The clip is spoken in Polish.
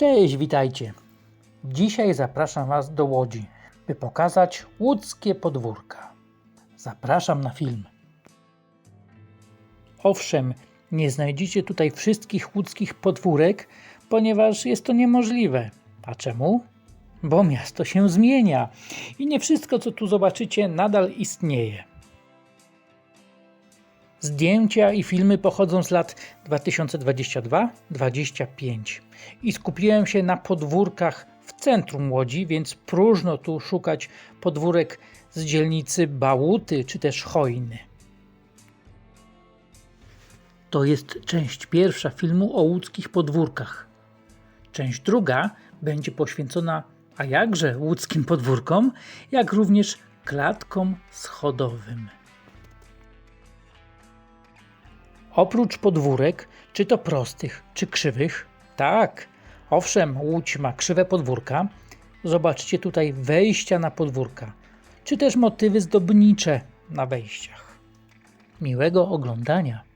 Cześć, witajcie. Dzisiaj zapraszam Was do Łodzi, by pokazać łódzkie podwórka. Zapraszam na film. Owszem, nie znajdziecie tutaj wszystkich łódzkich podwórek, ponieważ jest to niemożliwe. A czemu? Bo miasto się zmienia i nie wszystko, co tu zobaczycie, nadal istnieje. Zdjęcia i filmy pochodzą z lat 2022-25 i skupiłem się na podwórkach w centrum Łodzi, więc próżno tu szukać podwórek z dzielnicy Bałuty czy też Chojny. To jest część pierwsza filmu o łódzkich podwórkach. Część druga będzie poświęcona a jakże łódzkim podwórkom, jak również klatkom schodowym. Oprócz podwórek, czy to prostych, czy krzywych, tak, owszem, Łódź ma krzywe podwórka, zobaczcie tutaj wejścia na podwórka, czy też motywy zdobnicze na wejściach. Miłego oglądania.